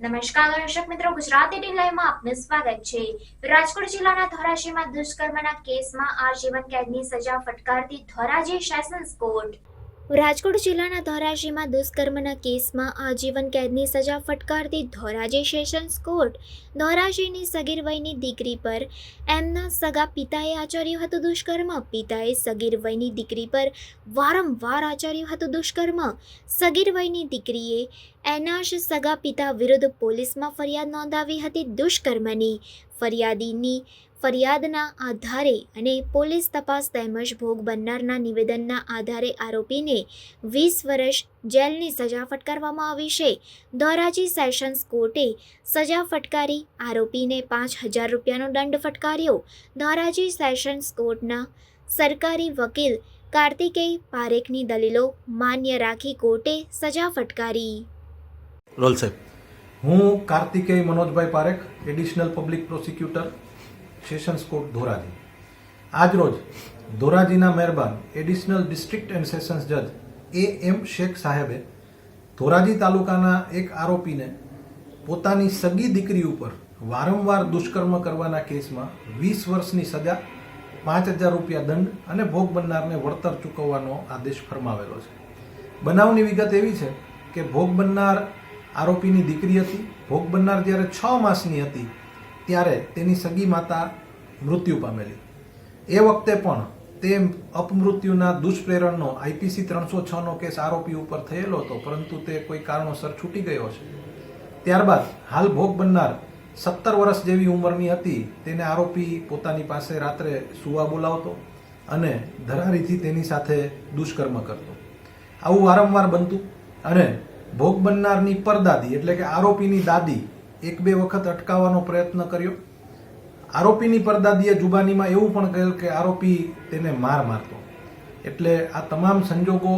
નમસ્કાર દર્શક મિત્રો, ગુજરાતી ટી લાઈવમાં આપનું સ્વાગત છે. રાજકોટ જિલ્લાના ધોરાજીમાં દુષ્કર્મના કેસમાં આજીવન કેદની સજા ફટકારતી ધોરાજી સેશન્સ કોર્ટ. રાજકોટ જિલ્લાના ધોરાજીમાં દુષ્કર્મના કેસમાં આજીવન કેદની સજા ફટકારતી ધોરાજી સેશન્સ કોર્ટ ધોરાજીની સગીર વયની દીકરી પર એમના સગા પિતાએ આચર્યું હતું દુષ્કર્મ. પિતાએ સગીર વયની દીકરી પર વારંવાર આચર્યું હતું દુષ્કર્મ. સગીર વયની દીકરીએ એના જ સગા પિતા વિરુદ્ધ પોલીસમાં ફરિયાદ નોંધાવી હતી દુષ્કર્મની ફરિયાદીની ફરિયાદના આધારે અને પોલીસ તપાસ તેમજ ભોગ બનનારના નિવેદનના આધારે આરોપીને વીસ વર્ષ જેલની સજા ફટકારવામાં આવી છે. ધોરાજી સેશન્સ કોર્ટે સજા ફટકારી આરોપીને પાંચ હજાર રૂપિયાનો દંડ ફટકાર્યો. ધોરાજી સેશન્સ કોર્ટના સરકારી વકીલ કાર્તિકેય પારેખની દલીલો માન્ય રાખી કોર્ટે સજા ફટકારી. રોલ સાહેબ. હું Kartikeya Manojbhai Parekh additional public prosecutor. Sessions court Dhoraji. આજરોજ ધોરાજીના મહેરબાન એડિશનલ ડિસ્ટ્રિક્ટ એન્ડ સેશન્સ જજ એ એમ શેખ સાહેબે ધોરાજી તાલુકાના એક આરોપીને પોતાની સગી દીકરી ઉપર વારંવાર દુષ્કર્મ કરવાના કેસમાં વીસ વર્ષની સજા, પાંચ હજાર રૂપિયા દંડ અને ભોગ બનનારને વળતર ચૂકવવાનો આદેશ ફરમાવેલો છે. બનાવની વિગત એવી છે કે ભોગ બનનાર આરોપીની દીકરી હતી, ભોગ બનનાર જ્યારે છ માસની હતી ત્યારે તેની સગી માતા મૃત્યુ પામેલી. એ વખતે પણ તે અપમૃત્યુના દુષ્પ્રેરણનો આઈપીસી ત્રણસો છનો કેસ આરોપી ઉપર થયેલો હતો, પરંતુ તે કોઈ કારણોસર છૂટી ગયો છે. ત્યારબાદ હાલ ભોગ બનનાર સત્તર વર્ષ જેવી ઉંમરની હતી, તેને આરોપી પોતાની પાસે રાત્રે સુવા બોલાવતો અને ધરારીથી તેની સાથે દુષ્કર્મ કરતો. આવું વારંવાર બનતું અને ભોગ બનનારની પરદાદી એટલે કે આરોપીની દાદી એક બે વખત અટકાવવાનો પ્રયત્ન કર્યો. આરોપીની પરદાદીએ જુબાનીમાં એવું પણ કહ્યું કે આરોપી તેને માર મારતો. એટલે આ તમામ સંજોગો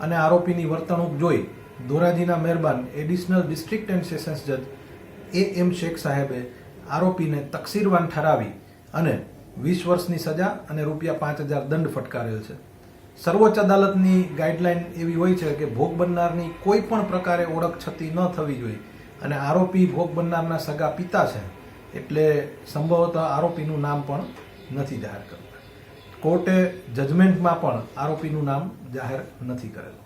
અને આરોપીની વર્તણૂક જોઈ ધોરાજીના મહેરબાન એડિશનલ ડિસ્ટ્રિક્ટ એન્ડ સેશન્સ જજ એ એમ શેખ સાહેબે આરોપીને તકસીરવાન ઠરાવી અને વીસ વર્ષની સજા અને રૂપિયા પાંચ હજાર દંડ ફટકારેલ છે. સર્વોચ્ચ અદાલતની ગાઈડલાઈન એવી હોય છે કે ભોગ બનનારની કોઈ પણ પ્રકારે ઓળખ છતી ન થવી જોઈએ. અને આરોપી ભોગ બનનારના સગા પિતા છે, એટલે સંભવતઃ આરોપીનું નામ પણ નથી જાહેર કરતા કોર્ટે જજમેન્ટમાં પણ આરોપીનું નામ જાહેર નથી કરેલ.